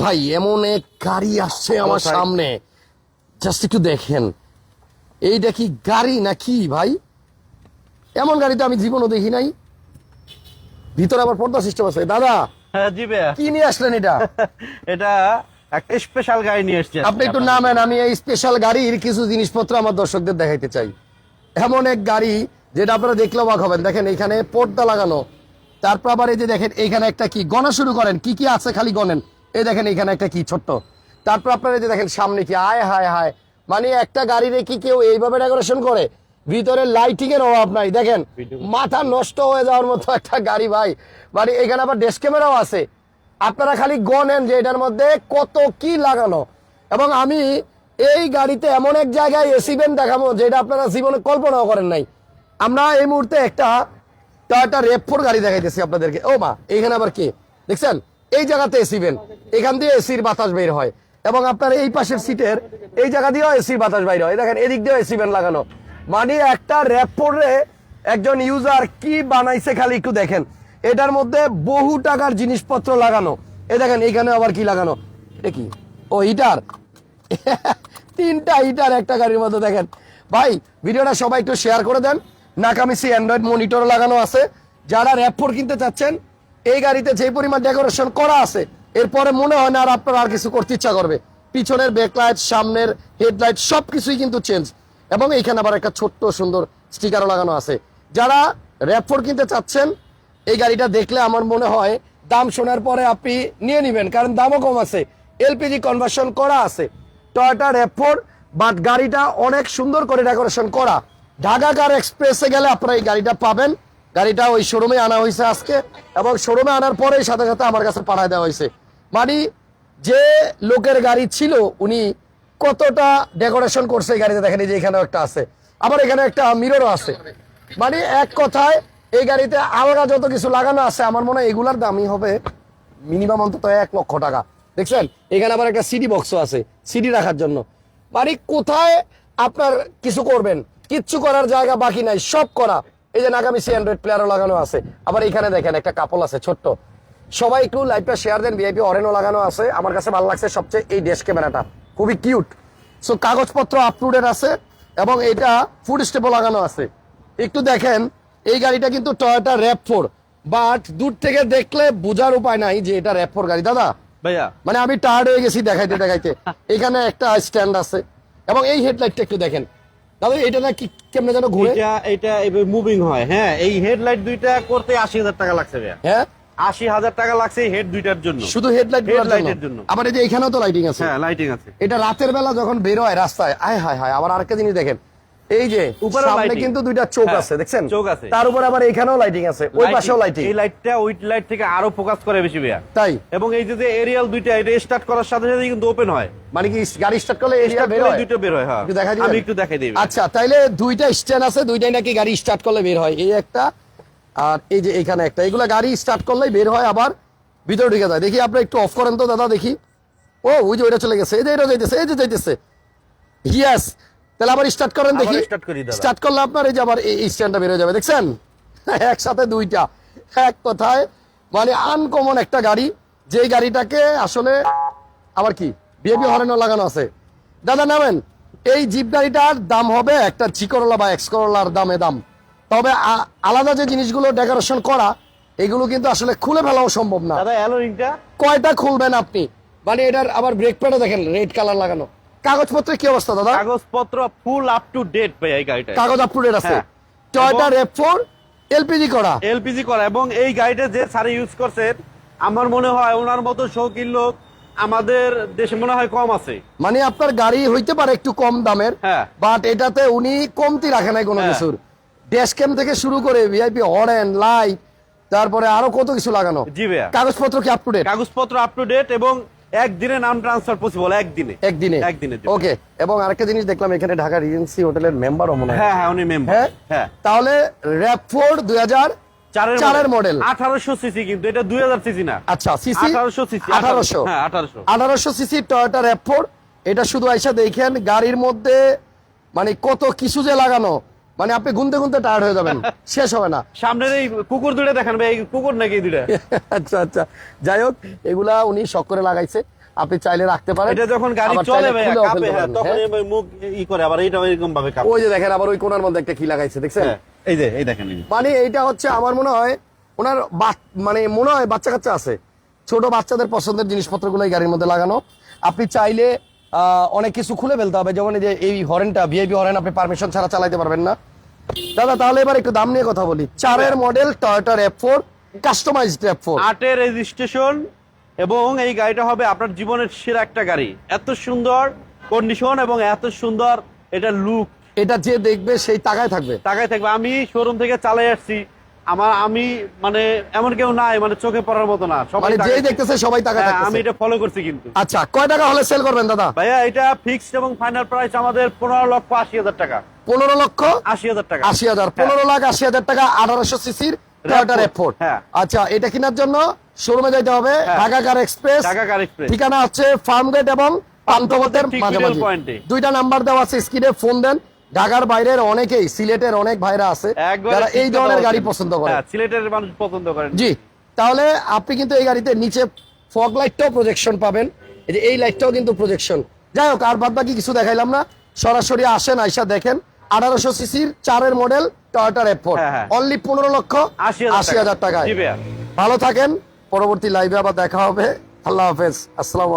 ভাই এমন এক গাড়ি আসছে আমার সামনে। জাস্ট একটু দেখেন। এইটা কি গাড়ি নাকি ভাই? এমন গাড়ি তো আমি জীবনও দেখি নাই। ভিতরে আবার পর্দা সিস্টেম আছে। দাদা হ্যাঁ জি ভাইয়া। কি নিয়ে আসলেন এটা? এটা একটা স্পেশাল গাড়ি নিয়ে এসেছি আপনি একটু নামেন আমি এই স্পেশাল গাড়ির কিছু জিনিসপত্র আমার দর্শকদের দেখাইতে চাই। এমন এক গাড়ি যেটা আপনারা দেখলে অবাক হবেন। দেখেন এখানে পর্দা লাগানো। তারপর আবার এই যে দেখেন এইখানে একটা কি গণা শুরু করেন। কি কি আছে খালি গণেন। এই দেখেন এখানে একটা কি ছোট্ট। তারপর আপনারা যে দেখেন সামনে কি, আয়, হায় হায়। মানে একটা গাড়িরে কি কেউ এইভাবে ডেকোরেশন করে, ভিতরে লাইটিং এর অভাব নাই। দেখেন, মাথা নষ্ট হয়ে যাওয়ার মতো একটা গাড়ি ভাই। মানে এখানে আবার ডেস্ক ক্যামেরাও আছে। আপনারা খালি গনেন যে এটার মধ্যে কত কি লাগানো। এবং আমি এই গাড়িতে এমন এক জায়গায় এসি ভ্যান দেখাবো যেটা আপনারা জীবনে কল্পনাও করেন নাই। আমরা এই মুহূর্তে একটা টয়টা রেপফোর গাড়ি দেখাইতেছি আপনাদেরকে। ও মা, এইখানে আবার কি? দেখছেন? এই জায়গাতে এসি ভ্যান এখান দিয়ে এসির বাতাস বের হয়। এবং আপনার এই পাশের সিটের, এই জায়গা দিয়েও এসির বাতাস বাইর হয়। দেখেন, এদিক দিয়েও এসি ভ্যান লাগানো। মানে একটা র্যাপ র্যাপফোরে একজন ইউজার কি বানাইছে খালি একটু দেখেন। এটার মধ্যে বহু টাকার জিনিসপত্র লাগানো। এ দেখেন এখানে আবার কি লাগানো? এটা কি? ও হিটার তিনটা হিটার একটা গাড়ির মধ্যে দেখেন। ভাই, ভিডিওটা সবাই একটু শেয়ার করে দেন। নাকামিসি অ্যান্ড্রয়েড মনিটর লাগানো আছে। যারা র্যাপফোর কিনতে চাচ্ছেন এই গাড়িতে যে পরিমাণ ডেকোরেশন করা আছে, এরপরে মনে হয় না আর আপনার আর কিছু করতে ইচ্ছা করবে। পিছনের ব্যাকলাইট সামনের হেডলাইট সবকিছুই কিন্তু চেঞ্জ এবং এইখানে আবার একটা ছোট্ট সুন্দর স্টিকারও লাগানো আছে। যারা র্যাপফোর কিনতে চাচ্ছেন, এই গাড়িটা দেখলে আমার মনে হয় দাম শোনার পরে আপনি নিয়ে নেবেন, কারণ দামও কম আছে। এলপিজি কনভার্সন করা আছে। টয়টা র্যাপফোর বাট গাড়িটা অনেক সুন্দর করে ডেকোরেশন করা। ঢাকা কার এক্সপ্রেসে গেলে আপনারা এই গাড়িটা পাবেন। গাড়িটা ওই শোরুমে আনা হয়েছে আজকে, এবং শোরুমে আনার পরে সাথে সাথে আমার কাছে পাঠায় দেওয়া হয়েছে। মানে যে লোকের গাড়ি ছিল, উনি কতটা ডেকোরেশন করছে এই গাড়িতে দেখেন যে এখানেও একটা আছে। আবার এখানে একটা মিররও আছে। মানে এক কথায়, এই গাড়িতে আলাদা যত কিছু লাগানো আছে, আমার মনে হয় এগুলার দামই হবে মিনিমাম অন্তত এক লক্ষ টাকা। দেখছেন? এখানে আবার একটা সিডি বক্সও আছে সিডি রাখার জন্য। মানে কোথায় আপনার কিছু করবেন? কিচ্ছু করার জায়গা বাকি নাই, সব করা। এই যে নাগামিসি অ্যান্ড্রয়েড প্লেয়ারও লাগানো আছে। আবার এখানে দেখেন একটা কাপল আছে ছোট্ট। সবাই একটু লাইভটা শেয়ার দেন ভিআইপি অরেনও লাগানো আছে। আমার কাছে ভালো লাগছে সবচেয়ে এই ডেস্ক ক্যামেরাটা খুবই কিউট সো কাগজপত্র আপটুডেট আছে এবং এটা ফুড স্টেপও লাগানো আছে। একটু দেখেন এই গাড়িটা কিন্তু টয়োটা র্যাপ ফোর বাট দূর থেকে দেখলে বোঝার উপায় নাই যে এটা র্যাপ ফোর গাড়ি। দাদা ভাইয়া। মানে আমি টায়ার্ড হয়ে গেছি দেখাইতে দেখাইতে। এখানে একটা স্ট্যান্ড আছে। এবং এই হেডলাইটটা একটু দেখেন। দাদা এটা না কি কেমনে যেন ঘুরে? এটা এটা এভাবে মুভিং হয় হ্যাঁ এই হেডলাইট দুইটা করতে আশি হাজার টাকা লাগছে ভাইয়া। হ্যাঁ? আশি হাজার টাকা লাগছে হেড দুইটার জন্য। শুধু হেডলাইট Headlight-এর জন্য। আবার এই যে এখানেও তো লাইটিং আছে। হ্যাঁ লাইটিং আছে। এটা রাতের বেলা যখন বের হয় রাস্তায় আয় হায় হায় আবার আরেকটা জিনিস দেখেন। এই যে সামনে কিন্তু দুইটা চোখ হ্যাঁ, আছে দেখছেন? চোখ আছে। তার উপর আবার এখানেও লাইটিং আছে ওই পাশেও লাইটিং এই লাইটটা ওই লাইট থেকে আরও ফোকাস করে বেশি ভাইয়া। তাই? এবং এই যে যে এরিয়াল দুইটা এটা স্টার্ট করার সাথে সাথে কিন্তু ওপেন হয়। মানে কি গাড়ি স্টার্ট করলে এরিয়া বের হয়? দুইটা বের হয় হ্যাঁ। দেখাই দিবেন? আমি একটু দেখাই দিই। আচ্ছা তাইলে দুইটা স্ট্যান্ড আছে দুইটাই নাকি গাড়ি স্টার্ট করলে বের হয়? এই একটা আর এই যে এখানে একটা। এগুলা গাড়ি স্টার্ট করলেই বের হয় আবার ভিতরে ঢুকে যায়। দেখি আপনি একটু অফ করেন তো দাদা দেখি। ও ওই যে ওইটা চলে গেছে। এই যে এটা যাইতেছে এই যে যাইতেছে। ইয়েস তাহলে আবার স্টার্ট করেন দেখি। স্টার্ট করলে আপনার এই যে আবার এই স্ট্যান্ডটা বের যাবে দেখছেন? একসাথে দুইটা এক কথায়। মানে আনকমন একটা গাড়ি যেই গাড়িটাকে আসলে আবার কি বিএপি হরেনও লাগানো আছে। দাদা নামেন এই জিপ গাড়িটার দাম হবে একটা জি করলা বা এক্স করলার দামে দাম। তবে আলাদা যে জিনিসগুলো ডেকোরেশন করা এগুলো কিন্তু আসলে খুলে ফেলাও সম্ভব না। কয়টা খুলবেন আপনি? মানে এটার আবার ব্রেক প্যাডও দেখেন রেড কালার লাগানো। কাগজপত্রের কি অবস্থা দাদা? কাগজপত্র ফুল আপ টু ডেট ভাই এই গাড়িটা কাগজ আপ টু ডেট আছে। হ্যাঁ। টয়টা রেপ ফোর এলপিজি করা। এলপিজি করা। এবং এই গাড়িটা যে সারি ইউজ করছেন আমার মনে হয় ওনার মতো শৌখিন লোক আমাদের দেশে মনে হয় কম আছে। মানে আপনার গাড়ি হইতে পারে একটু কম দামের হ্যাঁ। বাট এটাতে উনি কমতি রাখে নাই কোনো হ্যাঁ। কিছুর। ড্যাশ ক্যাম থেকে শুরু করে ভিআইপি হরেন লাইট তারপরে আরও কত কিছু লাগানো। জি ভাইয়া। কাগজপত্র কি আপ টু ডেট কাগজপত্র আপ টু ডেট এবং একদিনে নাম ট্রান্সফার পসিবল একদিনে। একদিনে? একদিনের জন্য। ওকে এবং আরেকটা জিনিস দেখলাম এখানে ঢাকা রিজেন্সি হোটেলের মেম্বারও মনে হয়। হ্যাঁ হ্যাঁ উনি মেম্বার হ্যাঁ? হ্যাঁ। তাহলে র্যাপ ফোর দুই হাজার চারের মডেল আঠারোশো সিসি কিন্তু এটা দুই হাজার সিসি না। আচ্ছা সিসি আঠারোশো সিসি আঠারোশো। হ্যাঁ আঠারোশো। আঠারোশো সিসি টয়োটা র্যাপফোর এটা শুধু আইসা দেখেন গাড়ির মধ্যে মানে কত কিছু যে লাগানো। মানে আপনি গুনতে গুনতে টায়ার্ড হয়ে যাবেন। শেষ হবে না। সামনের এই কুকুর দুটো দেখেন ভাই এই কুকুর নাকি দুটা আচ্ছা আচ্ছা। যাই হোক এগুলা উনি শখ করে লাগাইছে। আপনি চাইলে রাখতে পারেন। এটা যখন গাড়ি চলে কাঁপে হ্যাঁ তখন হ্যাঁ? এই মুখ ই করে আবার এইটা এরকম ভাবে কাঁপে। ওই যে দেখেন আবার ওই কোণার মধ্যে একটা কি লাগাইছে দেখছেন? হ্যাঁ, এই যে এই দেখেন মানে এইটা হচ্ছে আমার মনে হয় ওনার মানে মনে হয় বাচ্চা কাচ্চা আছে। ছোট বাচ্চাদের পছন্দের জিনিসপত্রগুলো এই গাড়ির মধ্যে লাগানো। আপনি চাইলে অনেক কিছু খুলে ফেলতে হবে। যেমন এই যে এই হরেনটা ভিআইপি হরেন আপনি পারমিশন ছাড়া চালাইতে পারবেন না। দাদা তাহলে এবার একটু দাম নিয়ে কথা বলি। চারের model টয়োটার F four customized F four আটের রেজিস্ট্রেশন এবং এই গাড়িটা হবে আপনার জীবনের সেরা একটা গাড়ি। এত সুন্দর কন্ডিশন এবং এত সুন্দর এটা লুক এটা যে দেখবে সেই টাকায় থাকবে। তাকায় থাকবে। আমি শোরুম থেকে চালাই আসছি। আমার আমি মানে এমন কেউ নাই মানে চোখে পড়ার মতো না। সবাই মানে যেই দেখতেছে সবাই টাকা হ্যাঁ, আমি এটা ফলো করছি কিন্তু। আচ্ছা কয় টাকা হলে সেল করবেন দাদা? ভাইয়া এটা ফিক্সড এবং ফাইনাল প্রাইস আমাদের পনেরো লক্ষ আশি হাজার টাকা। পনেরো লক্ষ আশি হাজার টাকা। আশি হাজার পনেরো লাখ আশি হাজার টাকা আঠারোশো সিসির টয়োটার এফ ফোর হ্যাঁ। আচ্ছা এটা কেনার জন্য শোরুমে যাইতে হবে হ্যাঁ। Dhaka car express Dhaka car express ঠিকানা হচ্ছে ফার্ম গেট এবং ঠিক মাঝামাঝি। দুইটা নাম্বার দেওয়া আছে স্ক্রিনে ফোন দেন। ঢাকার বাইরের অনেকেই সিলেটের অনেক ভাইরা আছে যারা এই ধরনের গাড়ি পছন্দ করে। হ্যাঁ সিলেটের মানুষ পছন্দ করেন। জি তাহলে আপনি কিন্তু এই গাড়িতে নিচে ফগ লাইটটাও প্রজেকশন পাবেন। এই যে এই লাইটটাও কিন্তু প্রজেকশন যাই হোক আর বাদ বাকি কিছু দেখাইলাম না। সরাসরি আসেন আইসা দেখেন। আঠারোশো সিসির চারের মডেল টয়োটার এফ ফোর হ্যাঁ। অনলি পনেরো লক্ষ আশি আশি হাজার টাকায়। ভালো থাকেন। পরবর্তী লাইভে আবার দেখা হবে। আল্লাহ হাফেজ। আসসালাম